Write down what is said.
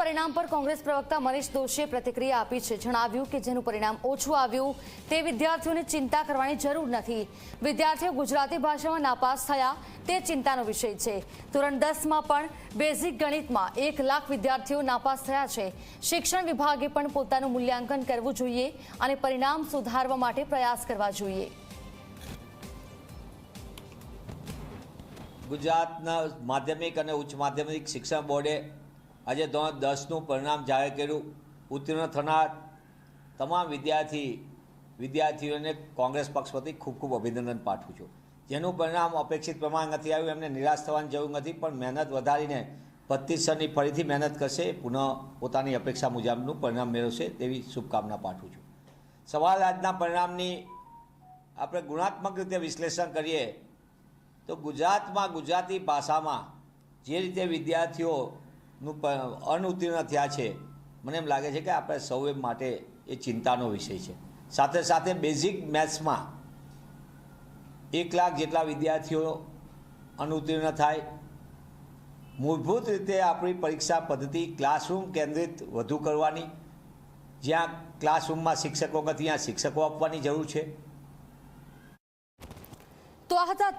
પરિણામ પર કોંગ્રેસ પ્રવક્તા મનીષ દોશીએ પ્રતિક્રિયા આપી છે. જણાવ્યું કે જેનું પરિણામ ઓછું આવ્યું, તે વિદ્યાર્થીઓને ચિંતા કરવાની જરૂર નથી. વિદ્યાર્થીઓ ગુજરાતી ભાષામાં નાપાસ થયા, તે ચિંતાનો વિષય છે. ધોરણ દસમાં પણ બેઝિક ગણિતમાં એક લાખ વિદ્યાર્થીઓ નાપાસ થયા છે. શિક્ષણ વિભાગે પણ પોતાનું મૂલ્યાંકન કરવું જોઈએ અને પરિણામ સુધારવા માટે પ્રયાસ કરવા જોઈએ. ગુજરાતના માધ્યમિક અને ઉચ્ચ માધ્યમિક શિક્ષણ બોર્ડે આજે ધોરણ દસનું પરિણામ જાહેર કર્યું. ઉત્તીર્ણ થનાર તમામ વિદ્યાર્થી, વિદ્યાર્થીઓને કોંગ્રેસ પક્ષ વતી ખૂબ ખૂબ અભિનંદન પાઠવું છું. જેનું પરિણામ અપેક્ષિત પ્રમાણે નથી આવ્યું, એમને નિરાશ થવાની જરૂર નથી, પણ મહેનત વધારીને પચીસની ફરીથી મહેનત કરશે, પુનઃ પોતાની અપેક્ષા મુજબનું પરિણામ મેળવશે તેવી શુભકામના પાઠવું છું. સવાલ આજના પરિણામની આપણે ગુણાત્મક રીતે વિશ્લેષણ કરીએ તો ગુજરાતમાં ગુજરાતી ભાષામાં જે રીતે વિદ્યાર્થીઓનું પ- અનુત્તીર્ણ થયા છે. મને એમ લાગે છે કે આપણે સૌએ માટે એ ચિંતાનો વિષય છે. સાથે સાથે બેઝિક મેથ્સમાં એક લાખ જેટલા વિદ્યાર્થીઓ અનુત્તીર્ણ થાય. મૂળભૂત રીતે આપણી પરીક્ષા પદ્ધતિ ક્લાસરૂમ કેન્દ્રિત વધુ કરવાની. જ્યાં ક્લાસરૂમમાં શિક્ષકો નથી ત્યાં શિક્ષકો આપવાની જરૂર છે. તો આ હતા